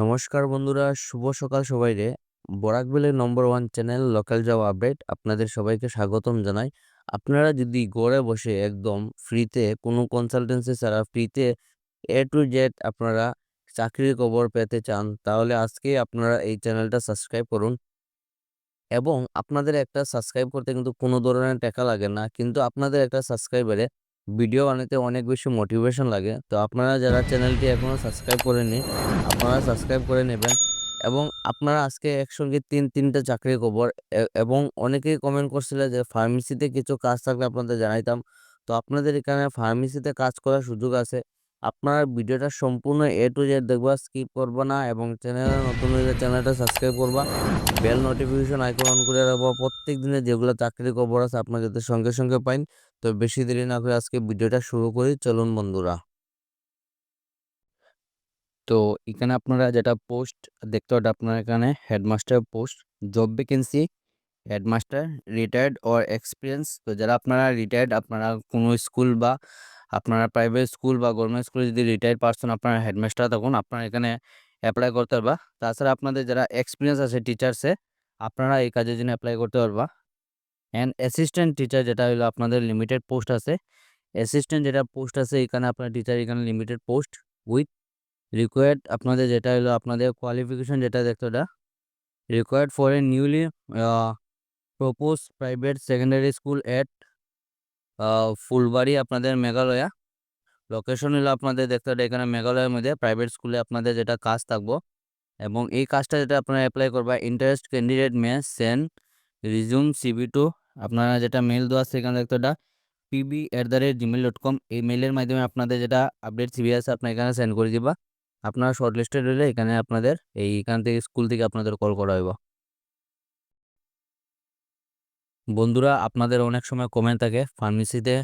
নমস্কার বন্ধুরা, শুভ সকাল সবাই সবাইরে বরাকবেলের নম্বর one channel local job update আপনাদের সবাইকে স্বাগতম জানাই। আপনারা যদি ঘরে বসে একদম ফ্রিতে কোনো কনসালটেন্সি ছাড়া ফ্রিতে এ টু জেড আপনারা চাকরির খবর পেতে চান, তাহলে আজকে আপনারা এই চ্যানেলটা সাবস্ক্রাইব করুন। এবং আপনাদের একটা সাবস্ক্রাইব করতে কিন্তু কোনো ধরনের টাকা লাগে না, কিন্তু আপনাদের একটা সাবস্ক্রাইবারে ভিডিও বানাতে অনেক বেশি মোটিভেশন লাগে। তো আপনারা যারা চ্যানেলটি এখনও সাবস্ক্রাইব করেনি আপনারা সাবস্ক্রাইব করে নেবেন এবং আপনারা আজকে একসঙ্গে তিন, তিনটা চাকরির খবর এবং অনেকেই কমেন্ট করছিল যে ফার্মেসিতে কিছু কাজ থাকলে আপনাদের জানাইতাম। তো আপনাদের এখানে ফার্মেসিতে কাজ করার সুযোগ আছে? আপনারা ভিডিওটা সম্পূর্ণ এ টু জেড দেখবা স্কিপ করবা না এবং চ্যানেলে নতুন হলে চ্যানেলটা সাবস্ক্রাইব করবা। বেল নোটিফিকেশন আইকন অন করে রাখব। প্রত্যেক দিনে যেগুলো চাকরির খবর আছে আপনারা যাতে সঙ্গে সঙ্গে পাইন তো বেশি দেরি না করে আজকে ভিডিওটা শুরু করি। চলুন বন্ধুরা। তো এখানে আপনারা যেটা পোস্ট দেখতে পাবেন আপনার এখানে headmaster post job vacancy headmaster retired or experience তো যারা আপনারা রিটায়ার্ড আপনারা কোনো স্কুল বা আপনারা প্রাইভেট স্কুল বা গভর্নমেন্ট স্কুলে যদি রিটায়ার্ড পারসন আপনারা হেডমাস্টার থাকুন, আপনারা এখানে অ্যাপ্লাই করতে পারবা। তাছাড়া আপনাদের যারা এক্সপিরিয়েন্স আছে টিচার্সে আপনারা এই কাজের জন্য অ্যাপ্লাই করতে পারবা। অ্যান্ড অ্যাসিস্ট্যান্ট টিচার যেটা হলো আপনাদের লিমিটেড পোস্ট আছে। অ্যাসিস্ট্যান্ট যেটা পোস্ট আছে, এখানে আপনার টিচার এখানে লিমিটেড পোস্ট উইথ রিকোয়ার্ড আপনাদের যেটা হলো আপনাদের কোয়ালিফিকেশন যেটা দেখতে ওটা required for a newly propose private secondary school at Phulbari আপনাদের মেঘালয়া। লোকেশন হলো আপনাদের দেখতে হবে এখানে মেঘালয়ের মধ্যে প্রাইভেট স্কুলে আপনাদের যেটা কাজ থাকব। এবং এই কাজটা যেটা আপনারা অ্যাপ্লাই করবা interest candidate may send resume CV to আপনারা যেটা মেল দেওয়া এখানে দেখতে ওটা PB at the rate Gmail dot com এই মেলের মাধ্যমে আপনাদের যেটা আপডেট সিবি আছে আপনার এখানে সেন্ড করে দিবা। আপনারা শর্ট লিস্টেড হলে এখানে আপনাদের এইখান থেকে স্কুল থেকে আপনাদের কল করা হইব। বন্ধুরা, আপনাদের অনেক সময় কমেন্ট থাকে ফার্মেসিতে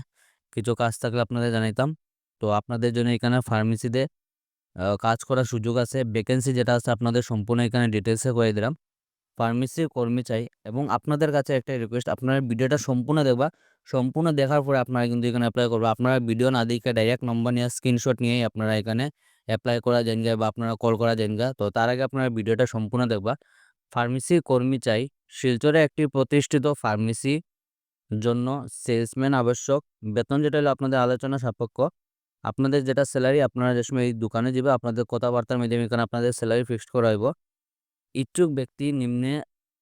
কিছু কাজ থাকলে আপনাদের জানাইতাম। তো আপনাদের জন্য এখানে ফার্মেসিতে কাজ করার সুযোগ আছে। ভ্যাকেন্সি যেটা আছে, আপনাদের সম্পূর্ণ এখানে ডিটেলসে করে দিলাম। ফার্মেসি কর্মী চাই এবং আপনাদের কাছে একটা রিকোয়েস্ট আপনারা ভিডিওটা সম্পূর্ণ দেখবা। সম্পূর্ণ দেখার পরে আপনারা কিন্তু এখানে অ্যাপ্লাই করবে। আপনারা ভিডিও না দেখে ডাইরেক্ট নম্বর নিয়ে স্ক্রিনশট নিয়েই আপনারা এখানে অ্যাপ্লাই করা যান বা আপনারা কল করা যান তো তার আগে আপনারা ভিডিওটা সম্পূর্ণ দেখবা। ফার্মেসি কর্মী চাই। শিলচরে একটি প্রতিষ্ঠিত ফার্মেসি জন্য সেলসম্যান আবশ্যক। বেতন যেটা হলো আপনাদের আলোচনা সাপেক্ষ। আপনাদের যেটা স্যালারি আপনারা যে সময় এই দোকানে যাবে, আপনাদের কথাবার্তার মাধ্যমে এখানে আপনাদের স্যালারি ফিক্সড করা হইব। ইচ্ছুক ব্যক্তি নিম্নে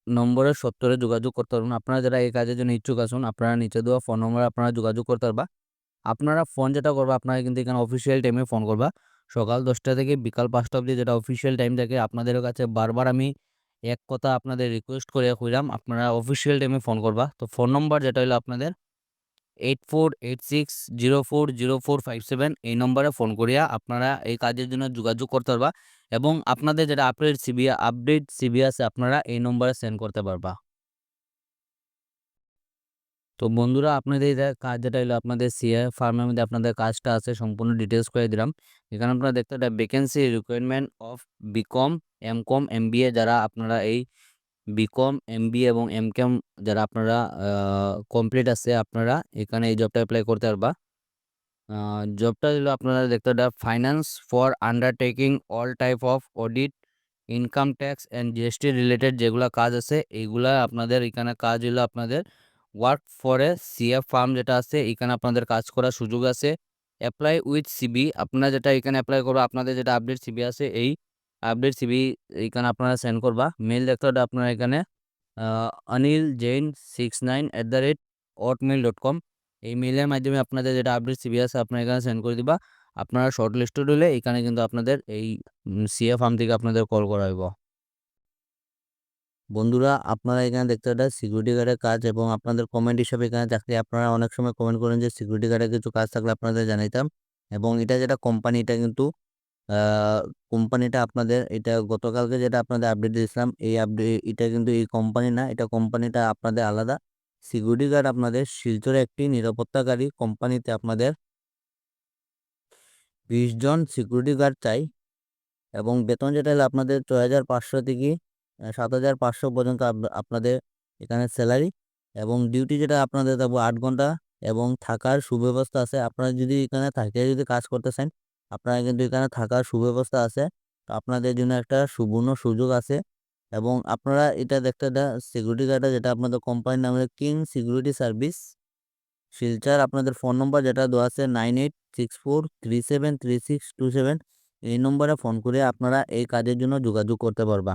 নম্বরের সত্তরে যোগাযোগ করতে পারবেন। আপনারা যারা এই কাজের জন্য ইচ্ছুক আসুন আপনারা নিচে দেওয়া ফোন নম্বরে আপনারা যোগাযোগ করতে পারবা। আপনারা ফোন যেটা করবা, আপনারা কিন্তু এখানে অফিসিয়াল টাইমে ফোন করবা। সকাল দশটা থেকে বিকাল পাঁচটা অবধি যেটা অফিসিয়াল টাইম থাকে, আপনাদের কাছে বারবার আমি এক কথা আপনাদের রিকোয়েস্ট করে কইলাম, আপনারা অফিসিয়াল টাইমে ফোন করবা। তো ফোন নম্বর যেটা হলো আপনাদের eight four eight six zero four zero four five seven এই নম্বরে ফোন করিয়া আপনারা এই কাজের জন্য যোগাযোগ করতে পারবা এবং আপনাদের যেটা আপডেট সিবি আপডেট সিবি আছে, আপনারা এই নম্বরে সেন্ড করতে পারবা। তো বন্ধুরা, আপনাদের কাজ যেটা হলো আপনাদের সিএ ফার্মের মধ্যে আপনাদের কাজটা আছে, সম্পূর্ণ ডিটেলস করে দিলাম। এখানে আপনারা দেখতে একটা vacancy requirement of BCom M com M যারা আপনারা এই বিকম এম এবং এম কম যারা আপনারা কমপ্লিট আছে, আপনারা এখানে এই জবটা অ্যাপ্লাই করতে পারবা। জবটা হলো আপনারা দেখতে একটা finance for undertaking all type of audit income tax and GST related যেগুলো কাজ আছে, এইগুলা আপনাদের এখানে কাজ হলো আপনাদের work for a CF firm যেটা আছে, এখানে আপনাদের কাজ করার সুযোগ আছে। অ্যাপ্লাই উইথ সিবি আপনারা যেটা এখানে অ্যাপ্লাই করব, আপনাদের যেটা আপডেট সিবি আছে, এই আপডেট সিবি এখানে আপনারা সেন্ড করবা। মেল দেখতে হবে আপনারা এখানে Anil Jain six nine at the rate hotmail dot com এই মেলের মাধ্যমে আপনাদের যেটা আপডেট সিবি আছে, আপনারা এখানে সেন্ড করে দিবা। আপনারা শর্ট লিস্টেড হলে এখানে কিন্তু আপনাদের এই সিএ ফার্ম থেকে আপনাদের কল করা হইব। বন্ধুরা, আপনারা এখানে দেখতে পাচ্ছেন সিকিউরিটি গার্ডের কাজ এবং আপনাদের কমেন্ট হিসাবে এখানে চাকরি আপনারা অনেক সময় কমেন্ট করেন যে সিকিউরিটি গার্ডের কিছু কাজ থাকলে আপনাদের জানাইতাম। এবং এটা যেটা কোম্পানি এটা কিন্তু কোম্পানিটা আপনাদের, এটা গতকালকে যেটা আপনাদের আপডেট দিয়েছিলাম, এই আপডেট এটা কিন্তু এই কোম্পানি না, এটা কোম্পানিটা আপনাদের আলাদা। সিকিউরিটি গার্ড আপনাদের শিলচরে একটি নিরাপত্তাকারী কোম্পানিতে আপনাদের বিশ জন সিকিউরিটি গার্ড চাই। এবং বেতন যেটা হলো আপনাদের ছয় হাজার পাঁচশো থেকে সাত হাজার পাঁচশো পর্যন্ত আপ- আপনাদের এখানে স্যালারি এবং ডিউটি যেটা আপনাদের দেবো আট ঘণ্টা এবং থাকার সুব্যবস্থা আছে। আপনারা যদি এখানে থাকে যদি কাজ করতে চান, আপনারা কিন্তু এখানে থাকার সুব্যবস্থা আছে। আপনাদের জন্য একটা সুবর্ণ সুযোগ আছে এবং আপনারা এটা দেখতে সিকিউরিটি গার্ডে যেটা আপনাদের কোম্পানির নাম হচ্ছে কিং সিকিউরিটি সার্ভিস শিলচার আপনাদের ফোন নম্বর যেটা দেওয়া আছে nine eight six four three seven three six two seven এই নম্বরে ফোন করে আপনারা এই কাজের জন্য যোগাযোগ করতে পারবা।